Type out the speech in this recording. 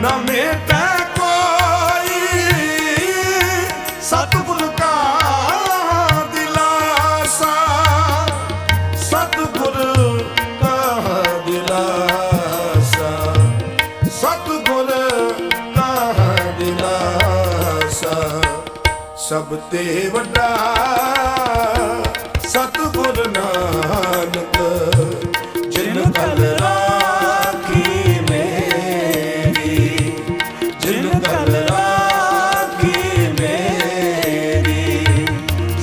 ਨਾ ਮੇਟਾ ਕੋਈ। ਸਤਿਗੁਰ ਕਾ ਦਿਲਾਸਾ, ਸਤਿਗੁਰ ਕਾ ਦਿਲਾਸਾ, ਸਤਿਗੁਰ ਕਾ ਦਿਲਾਸਾ। ਸਭ ਤੇ ਵੱਡਾ ਸਤਿਗੁਰ ਨਾਨਕ